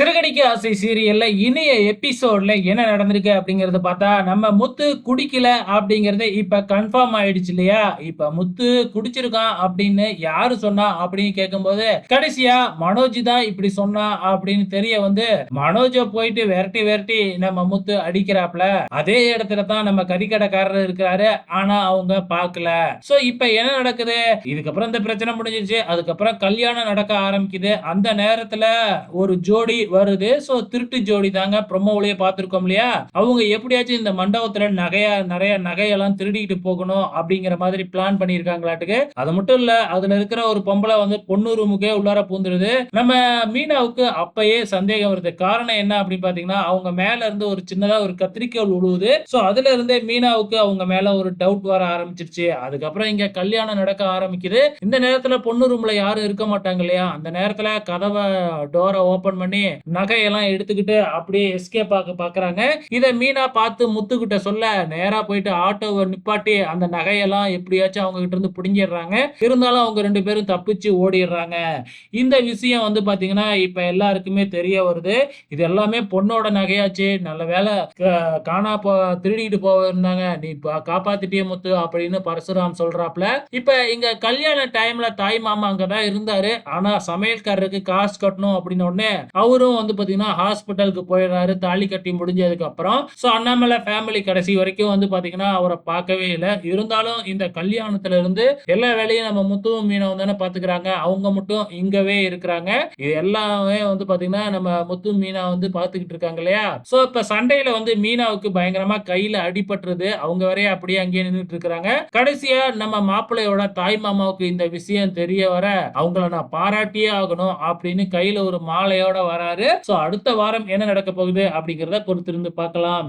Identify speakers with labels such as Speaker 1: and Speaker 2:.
Speaker 1: சிறகடிக்க ஆசை சீரியல்ல இனிய எபிசோட்ல என்ன நடந்திருக்கு அப்படிங்கறத பார்த்தா நம்ம முத்து குடிக்கல அப்படிங்கறது இப்ப கன்ஃபார்ம் ஆயிடுச்சு இல்லையா? இப்ப முத்து குடிச்சிருக்கான் அப்படின்னு யாரு சொன்னா அப்படின்னு கேட்கும்போது கடைசியா மனோஜ் தான் இப்படி சொன்னா அப்படின்னு தெரிய வந்து மனோஜ போயிட்டு விரட்டி விரட்டி நம்ம முத்து அடிக்கிறாப்ல. அதே இடத்துல தான் நம்ம கறிக்கடைக்காரர் இருக்கிறாரு ஆனா அவங்க பார்க்கல. சோ இப்ப என்ன நடக்குது? இதுக்கப்புறம் இந்த பிரச்சனை முடிஞ்சிருச்சு. அதுக்கப்புறம் கல்யாணம் நடக்க ஆரம்பிக்குது. அந்த நேரத்துல ஒரு ஜோடி வருது. ஸோ திருட்டு ஜோடி தாங்க ப்ரொமோவிலேயே பார்த்துருக்கோம் இல்லையா? அவங்க எப்படியாச்சும் இந்த மண்டபத்துல நகையா நிறைய நகையெல்லாம் திருடிக்கிட்டு போகணும் அப்படிங்கிற மாதிரி பிளான் பண்ணியிருக்காங்களாட்டுக்கு. அது மட்டும் இல்ல அதுல இருக்கிற ஒரு பொம்பளை வந்து பொண்ணு ரூமுக்கே உள்ளார பூந்துருது. நம்ம மீனாவுக்கு அப்பயே சந்தேகம் வருது. காரணம் என்ன அப்படின்னு பாத்தீங்கன்னா அவங்க மேல இருந்து ஒரு சின்னதா ஒரு கத்திரிக்கோள் உழுவுது. ஸோ அதுல இருந்தே மீனாவுக்கு அவங்க மேல ஒரு டவுட் வர ஆரம்பிச்சிருச்சு. அதுக்கப்புறம் இங்க கல்யாணம் நடக்க ஆரம்பிக்குது. இந்த நேரத்துல பொண்ணு ரூம்ல யாரும் இருக்க மாட்டாங்க இல்லையா? அந்த நேரத்துல கதவை டோரை ஓபன் பண்ணி நகையெல்லாம் எடுத்துக்கிட்டு அப்படியே எஸ்கேப் ஆக பாக்குறாங்க. இதை மீனா பார்த்து முத்துக்கிட்ட சொல்ல நேரா போயிட்டு ஆட்டோவை நிப்பாட்டி அந்த நகையெல்லாம் எப்படியாச்சும் அவங்க கிட்ட இருந்து பிடுங்கிடுறாங்க. இருந்தாலும் அவங்க ரெண்டு பேரும் தப்பிச்சு ஓடிடுறாங்க. இந்த விஷயம் வந்து பாத்தீங்கன்னா இப்ப எல்லாருக்குமே தெரிய வருது. இது எல்லாமே பொண்ணோட நகையாச்சு. நல்ல வேலை காணா போ திருடிட்டு போக இருந்தாங்க. நீ காப்பாத்திட்டே காப்பாத்திட்டியே முத்து அப்படின்னு பரசுராம் சொல்றாப்ல. இப்ப இங்க கல்யாண டைம்ல தாய் மாமா அங்கதான் இருந்தாரு. ஆனா சமையல்காரருக்கு காசு கட்டணும் அப்படின்னு உடனே அவரும் வந்து பாத்தீங்கன்னா ஹாஸ்பிட்டலுக்கு போயிடுறாரு தாலி கட்டி முடிஞ்சதுக்கு அப்புறம் சோ அண்ணாமலை ஃபேமிலி கடைசி வரைக்கும் வந்து பாத்தீங்கன்னா அவரை பார்க்கவே இல்லை. இருந்தாலும் இந்த கல்யாணத்துல இருந்து எல்லா வேலையும் நம்ம முத்துவும் மீனவும் தானே பாத்துக்கிறாங்க. அவங்க மட்டும் இங்கவே இருக்கிறாங்க. இது எல்லாமே வந்து பாத்தீங்கன்னா நம்ம முத்து மீனா வந்து பார்த்துக்கிட்டு இருக்காங்க இல்லையா? சோ இப்போ சண்டையில வந்து மீனாவுக்கு பயங்கரமா கையில அடிபட்டுருது. அவங்க வரைய அப்படியே அங்கேயே நின்றுட்டு இருக்கிறாங்க. கடைசியா நம்ம மாப்பிள்ளையோட தாய் மாமாவுக்கு இந்த விஷயம் தெரிய வர அவங்கள நான் பாராட்டியே ஆகணும் அப்படின்னு கையில ஒரு மாலையோட வராரு சோ அடுத்த வாரம் என்ன நடக்க போகுது அப்படிங்கறத பொறுத்திருந்து பார்க்கலாம்.